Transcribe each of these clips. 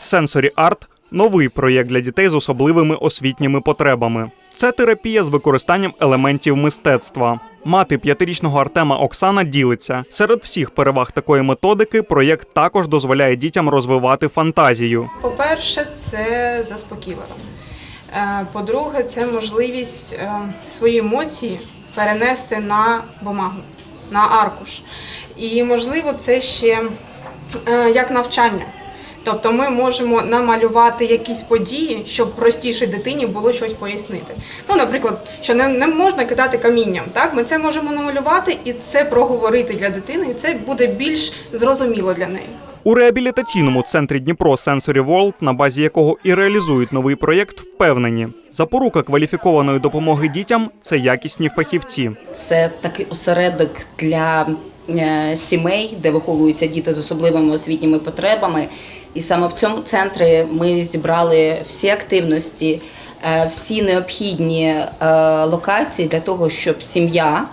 Sensory Art новий проєкт для дітей з особливими освітніми потребами. Це терапія з використанням елементів мистецтва. Мати п'ятирічного Артема Оксана ділиться. Серед всіх переваг такої методики проєкт також дозволяє дітям розвивати фантазію. По-перше, це заспокійливо. Е, По-друге, це можливість е, свої емоції перенести на бумагу, на аркуш. І можливо, це ще е, як навчання. Тобто ми можемо намалювати якісь події, щоб простіше дитині було щось пояснити. Ну, наприклад, що не, не можна кидати камінням. Так, ми це можемо намалювати і це проговорити для дитини, і це буде більш зрозуміло для неї. У реабілітаційному центрі Дніпро Sensory World, на базі якого і реалізують новий проєкт, впевнені, запорука кваліфікованої допомоги дітям це якісні фахівці. Це такий осередок для е, сімей, де виховуються діти з особливими освітніми потребами. І саме в цьому центрі ми зібрали всі активності, е, всі необхідні е, локації для того, щоб сім'я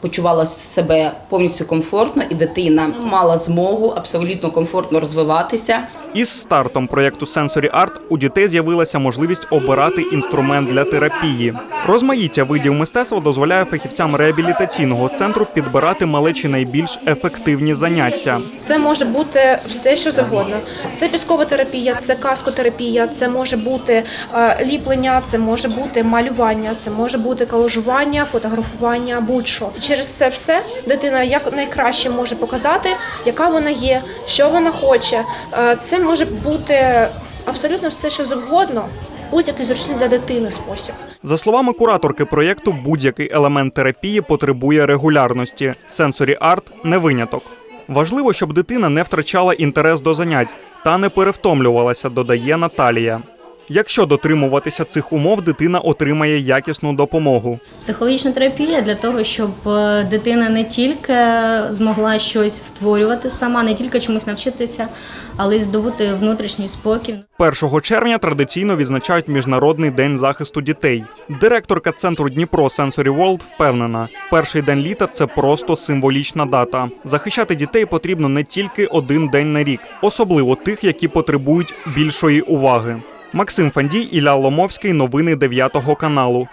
почувала себе повністю комфортно і дитина мала змогу абсолютно комфортно розвиватися. Із стартом проєкту Sensory Art у дітей з'явилася можливість обирати інструмент для терапії. Розмаїття видів мистецтва дозволяє фахівцям реабілітаційного центру підбирати малечі найбільш ефективні заняття. Це може бути все, що завгодно. Це піскова терапія, це каскотерапія, це може бути е, ліплення, це може бути малювання, це може бути колажування, фотографування, будь-що. Через це все дитина як найкраще може показати, яка вона є, що вона хоче. Е, Це може бути абсолютно все, що завгодно, будь-який зручний для дитини спосіб. За словами кураторки проєкту, будь-який елемент терапії потребує регулярності. Sensory Art – не виняток. Важливо, щоб дитина не втрачала інтерес до занять та не перевтомлювалася, додає Наталія. Якщо дотримуватися цих умов, дитина отримає якісну допомогу. Психологічна терапія для того, щоб е, дитина не тільки змогла щось створювати сама, не тільки чомусь навчитися, але й здобути внутрішній спокій. 1 червня традиційно відзначають Міжнародний день захисту дітей. Директорка центру Дніпро Sensory World впевнена, перший день літа це просто символічна дата. Захищати дітей потрібно не тільки один день на рік, особливо тих, які потребують більшої уваги. Максим Фандій, Ілля Ломовський. Новини 9 каналу.